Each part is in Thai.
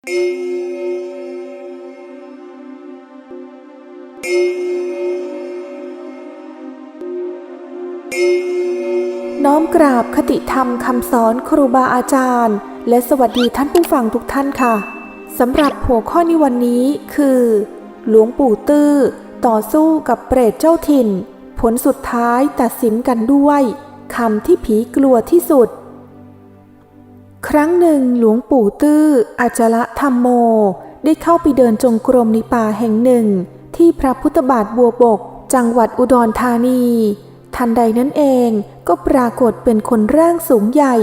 น้อมกราบคติธรรมคำสอนครูบาอาจารย์ และสวัสดีท่านผู้ฟังทุกท่านค่ะสำหรับหัวข้อในวันนี้คือ หลวงปู่ตื้อ ต่อสู้กับเปรตเจ้าถิ่น ผลสุดท้ายตัดสินกันด้วยคำที่ผีกลัวที่สุด ครั้งหนึ่งหลวงปู่ตื้ออาจละธรรมโม ได้เข้าไปเดินจงกรมในป่าแห่งหนึ่ง ที่พระพุทธบาทบัวบก จังหวัดอุดรธานี ทันใดนั้นเองก็ปรากฏเป็นคนร่างสูงใหญ่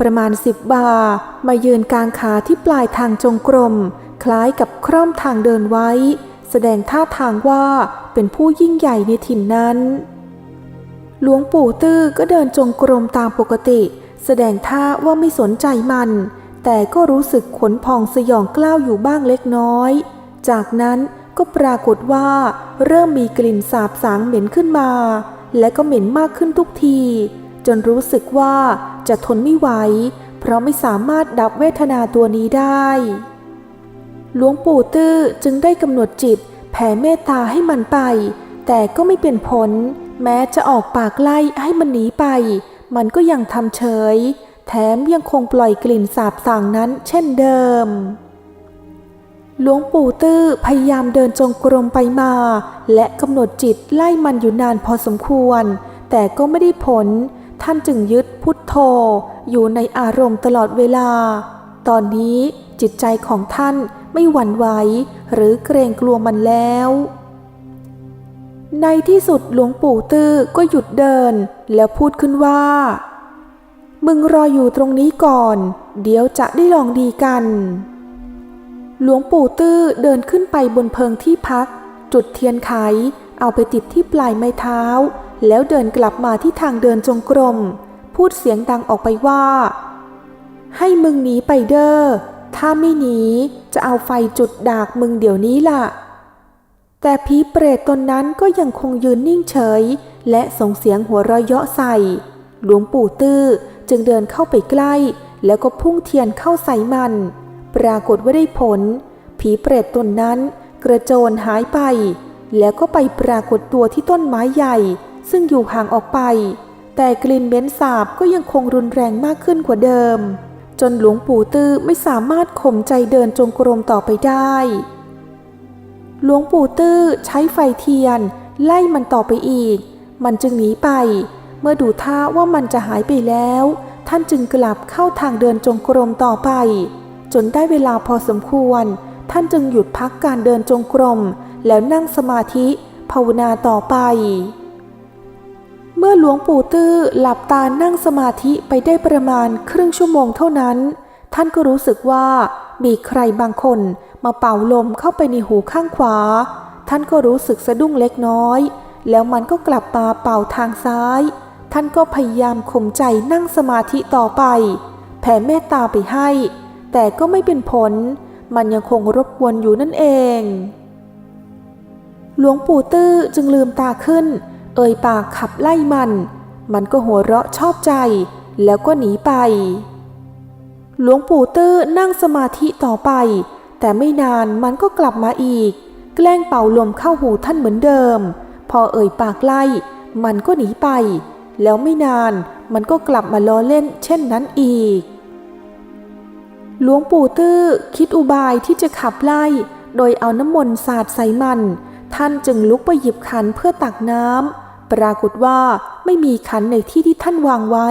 ประมาณสิบบา มายืนกลางขาที่ปลายทางจงกรม คล้ายกับคร่อมทางเดินไว้ แสดงท่าทางว่าเป็นผู้ยิ่งใหญ่ในถิ่นนั้น หลวงปู่ตื้อก็เดินจงกรมตามปกติ แสดงท่าว่าไม่สนใจมัน แต่ก็รู้สึกขนพองสยองกล้าวอยู่บ้างเล็กน้อย จากนั้นก็ปรากฏว่า เริ่มมีกลิ่นสาบสางเหม็นขึ้นมา และก็เหม็นมากขึ้นทุกที จนรู้สึกว่าจะทนไม่ไหว เพราะไม่สามารถดับเวทนาตัวนี้ได้ หลวงปู่ตื้อจึงได้กำหนดจิตแผ่เมตตาให้มันไป แต่ก็ไม่เป็นผล แม้จะออกปากไล่ให้มันหนีไป มันก็ยังทำเฉย แถมยังคงปล่อยกลิ่นสาบส่างนั้นเช่นเดิม หลวงปู่ตื้อพยายามเดินจงกรมไปมา และกำหนดจิตไล่มันอยู่นานพอสมควร แต่ก็ไม่ได้ผล ท่านจึงยึดพุทโธ อยู่ในอารมณ์ตลอดเวลา ตอนนี้จิตใจของท่านไม่หวั่นไหวหรือเกรงกลัวมันแล้ว ในที่สุดหลวงปู่ตื้อก็หยุดเดิน แล้วพูดขึ้นว่า มึงรออยู่ตรงนี้ก่อน เดี๋ยวจะได้ลองดีกัน หลวงปู่ตื้อเดินขึ้นไปบนเพิงที่พัก จุดเทียนไข เอาไปติดที่ปลายไม้เท้า แล้วเดินกลับมาที่ทางเดินจงกรม พูดเสียงดังออกไปว่า ให้มึงหนีไปเด้อ ถ้าไม่หนีจะเอาไฟจุดดากมึงเดี๋ยวนี้ล่ะ แต่ผีเปรตตนนั้นก็ยังคงยืนนิ่งเฉย และส่งเสียงหัวเราะเยาะใส่ หลวงปู่ตื้อจึงเดินเข้าไปใกล้ แล้วก็พุ่งเทียนเข้าใส่มัน ปรากฏว่าได้ผล ผีเปรตตนนั้นกระโจนหายไป แล้วก็ไปปรากฏตัวที่ต้นไม้ใหญ่ ซึ่งอยู่ห่างออกไป แต่กลิ่นเหม็นสาบก็ยังคงรุนแรงมากขึ้นกว่าเดิม จนหลวงปู่ตื้อไม่สามารถข่มใจเดินจงกรมต่อไปได้ หลวงปู่ตื้อใช้ไฟเทียน ไล่มันต่อไปอีก มันจึงหนีไป เมื่อดูท่าว่ามันจะหายไปแล้ว ท่านจึงกลับเข้าทางเดินจงกรมต่อไป จนได้เวลาพอสมควร ท่านจึงหยุดพักการเดินจงกรม แล้วนั่งสมาธิภาวนาต่อไป เมื่อหลวงปู่ตื้อหลับตานั่งสมาธิไปได้ประมาณครึ่งชั่วโมงเท่านั้น ท่านก็รู้สึกว่า มีใครบางคนมาเป่าลมเข้าไปในหูข้างขวา ท่านก็รู้สึกสะดุ้งเล็กน้อย แล้วมันก็กลับมาเป่าทางซ้าย ท่านก็พยายามข่มใจนั่งสมาธิต่อไป แผ่เมตตาไปให้ แต่ก็ไม่เป็นผล มันยังคงรบกวนอยู่นั่นเอง หลวงปู่ตื้อจึงลืมตาขึ้น เอ่ยปากขับไล่มัน มันก็หัวเราะชอบใจ แล้วก็หนีไป หลวงปู่ตื้อนั่งสมาธิต่อไป แต่ไม่นานมันก็กลับมาอีก แกล้งเป่าลมเข้าหูท่านเหมือนเดิม พอเอ่ยปากไล่ มันก็หนีไป แล้วไม่นานมันก็กลับมาล้อเล่นเช่นนั้นอีก หลวงปู่ตื้อคิดอุบายที่จะขับไล่ โดยเอาน้ำมนต์สาดใส่มัน ท่านจึงลุกไปหยิบขันเพื่อตักน้ำปรากฏว่าไม่มีขันในที่ที่ท่านวางไว้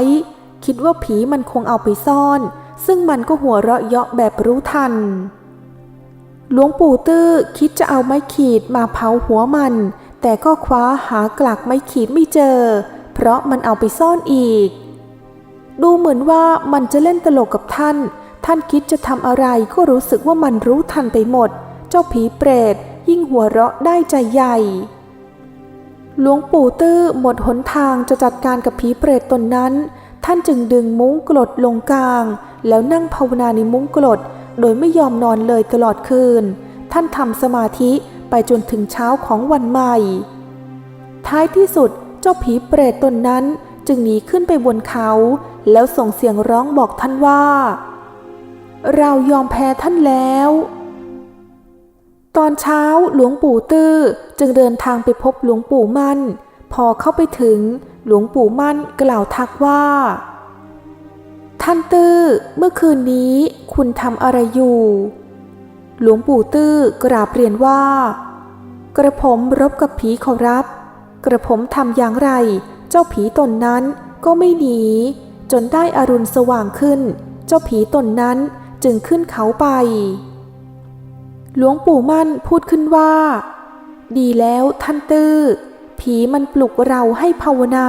คิดว่าผีมันคงเอาไปซ่อน ซึ่งมันก็หัวเราะเยาะแบบรู้ทัน หลวงปู่ตื้อคิดจะเอาไม้ขีดมาเผาหัวมัน แต่ก็คว้าหากลักไม้ขีดไม่เจอ เพราะมันเอาไปซ่อนอีก ดูเหมือนว่ามันจะเล่นตลกกับท่าน ท่านคิดจะทำอะไรก็รู้สึกว่ามันรู้ทันไปหมด เจ้าผีเปรตยิ่งหัวเราะได้ใจใหญ่หลวงปู่ตื้อหมดหนทางจะจัดการกับผีเปรตตนนั้น ท่านจึงดึงมุ้งกรดลงกลาง แล้วนั่งภาวนาในมุ้งกรดโดยไม่ยอมนอนเลยตลอดคืน ท่านทำสมาธิไปจนถึงเช้าของวันใหม่ ท้ายที่สุดเจ้าผีเปรตตนนั้นจึงหนีขึ้นไปบนเขา แล้วส่งเสียงร้องบอกท่านว่า เรายอมแพ้ท่านแล้ว ตอนเช้าหลวงปู่ตื้อจึงเดินทางไปพบหลวงปู่มั่น พอเข้าไปถึงหลวงปู่มั่นกล่าวทักว่า ท่านตื้อเมื่อคืนนี้คุณทำอะไรอยู่ หลวงปู่ตื้อกราบเรียนว่า กระผมรบกับผีขอรับ กระผมทำอย่างไร เจ้าผีตนนั้นก็ไม่หนี จนได้อรุณสว่างขึ้น เจ้าผีตนนั้นจึงขึ้นเขาไป หลวงปู่มั่นพูดขึ้นว่า ดีแล้วท่านตื้อ ผีมันปลุกเราให้ภาวนา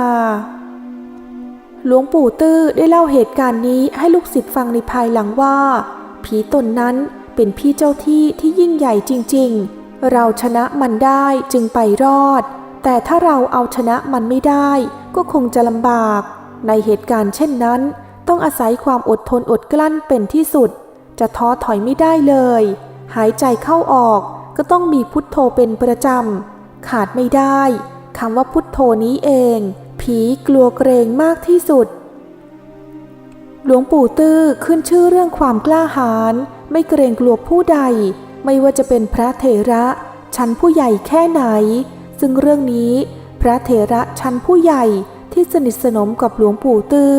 หลวงปู่ตื้อได้เล่าเหตุการณ์นี้ให้ลูกศิษย์ฟังในภายหลังว่า ผีตนนั้นเป็นพี่เจ้าที่ที่ยิ่งใหญ่จริง ๆ เราชนะมันได้จึงไปรอด แต่ถ้าเราเอาชนะมันไม่ได้ ก็คงจะลำบาก ในเหตุการณ์เช่นนั้น ต้องอาศัยความอดทนอดกลั้นเป็นที่สุด จะท้อถอยไม่ได้เลย หายใจเข้าออกก็ต้องมีพุทโธเป็นประจำขาดไม่ได้คำว่าพุทโธนี้เอง ผีกลัวเกรงมากที่สุด หลวงปู่ตื้อขึ้นชื่อเรื่องความกล้าหาญไม่เกรงกลัวผู้ใด ไม่ว่าจะเป็นพระเถระชั้นผู้ใหญ่แค่ไหน ซึ่งเรื่องนี้พระเถระชั้นผู้ใหญ่ที่สนิทสนมกับหลวงปู่ตื้อ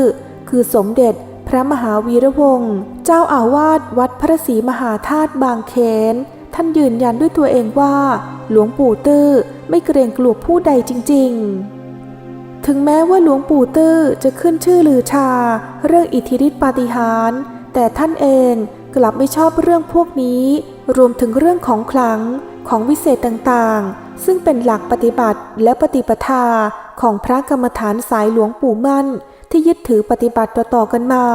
คือสมเด็จพระมหาวีระวงศ์เจ้าอาวาสวัดพระศรีมหาธาตุบางเขน ท่านยืนยันด้วยตัวเองว่า หลวงปู่ตื้อไม่เกรงกลัวผู้ใดจริง ๆ ถึงแม้ว่าหลวงปู่ตื้อจะขึ้นชื่อลือชา เรื่องอิทธิฤทธิปาฏิหาริย์แต่ท่านเองกลับไม่ชอบเรื่องพวกนี้ รวมถึงเรื่องของขลังของวิเศษต่างๆ ซึ่งเป็นหลักปฏิบัติและปฏิปทาของพระกรรมฐานสายหลวงปู่มั่น ที่ยึดถือปฏิบัติต่อๆกันมา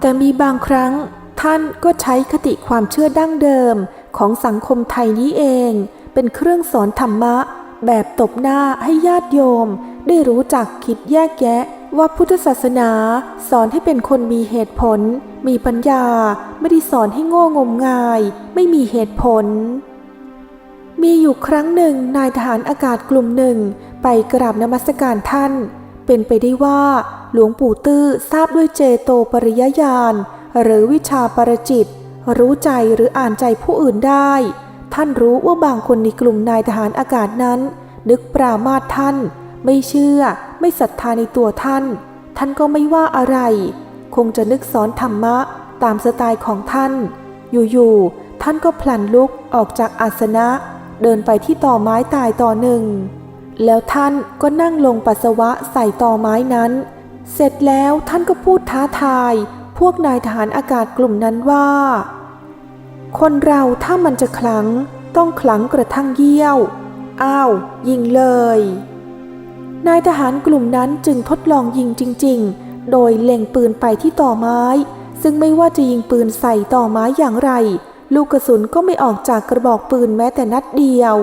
แต่มีบางครั้งท่านก็ใช้คติความเชื่อดั้งเดิมของสังคมไทยนี้เอง เป็นเครื่องสอนธรรมะ แบบตบหน้าให้ญาติโยม ได้รู้จักคิดแยกแยะว่าพุทธศาสนาสอนให้เป็นคนมีเหตุผล มีปัญญา ไม่ได้สอนให้โง่งมงาย ไม่มีเหตุผล มีอยู่ครั้งหนึ่งนายทหารอากาศกลุ่มหนึ่ง ไปกราบนมัสการท่าน เป็นไปได้ว่า หลวงปู่ตื้อทราบด้วยเจโตปริยญาณหรือวิชาปรจิต รู้ใจหรืออ่านใจผู้อื่นได้ ท่านรู้ว่าบางคนในกลุ่มนายทหารอากาศนั้น นึกปรามาทท่าน ไม่เชื่อไม่ศรัทธาในตัวท่าน ท่านก็ไม่ว่าอะไร คงจะนึกสอนธรรมะตามสไตล์ของท่าน อยู่ๆท่านก็พลันลุกออกจากอาสนะ เดินไปที่ต่อไม้ตายต่อหนึ่ง แล้วท่านก็นั่งลงปัสสาวะใส่ต่อไม้นั้น เสร็จแล้วท่านก็พูดท้าทาย พวกนายทหารอากาศกลุ่มนั้นว่า คนเราถ้ามันจะขลัง ต้องขลังกระทั่งเยี่ยว อ้าว ยิงเลย นายทหารกลุ่มนั้นจึงทดลองยิงจริง ๆ โดยเล็งปืนไปที่ต่อไม้ ซึ่งไม่ว่าจะยิงปืนใส่ต่อไม้อย่างไร ลูกกระสุนก็ไม่ออกจากกระบอกปืนแม้แต่นัดเดียว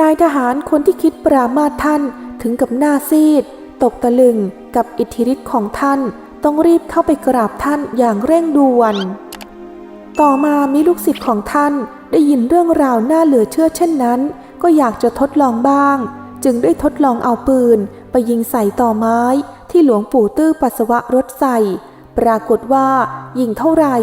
นายทหารคนที่คิดปรามาทท่านถึงกับหน้าซีด ตกตะลึงกับอิทธิฤทธิ์ของท่าน ต้องรีบเข้าไปกราบท่านอย่างเร่งด่วน ต่อมามีลูกศิษย์ของท่านได้ยินเรื่องราวน่าเหลือเชื่อเช่นนั้น ก็อยากจะทดลองบ้าง จึงได้ทดลองเอาปืน ไปยิงใส่ต่อไม้ที่หลวงปู่ตื้อปัสสาวะรถใส่ ปรากฏว่ายิงเท่าไหร่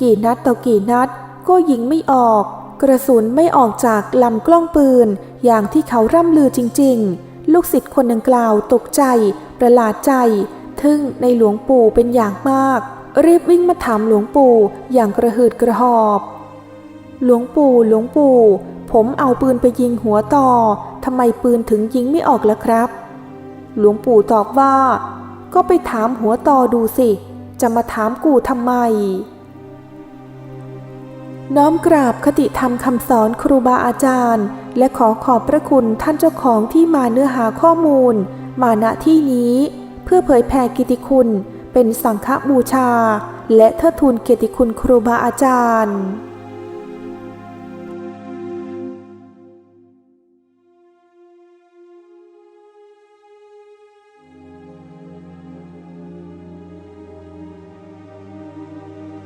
กี่นัดต่อกี่นัด ก็ยิงไม่ออก กระสุนไม่ออกจากลำกล้องปืน อย่างที่เขาร่ำลือจริง ๆ ลูกศิษย์คนดังกล่าวตกใจ ประหลาดใจ ทึ่งในหลวงปู่เป็นอย่างมาก รีบวิ่งมาถามหลวงปู่อย่างกระหืดกระหอบ หลวงปู่หลวงปู่ ผมเอาปืนไปยิงหัวต่อ ทำไมปืนถึงยิงไม่ออกล่ะครับ หลวงปู่ตอบว่า ก็ไปถามหัวต่อดูสิ จะมาถามกูทำไม น้อมกราบคติธรรมคำสอนครูบาอาจารย์ และขอขอบพระคุณท่านเจ้าของที่มาเนื้อหาข้อมูล มาณที่นี้ เพื่อเผยแผ่กิติคุณ เป็นสังฆบูชา และเทิดทูนเกียรติคุณครูบาอาจารย์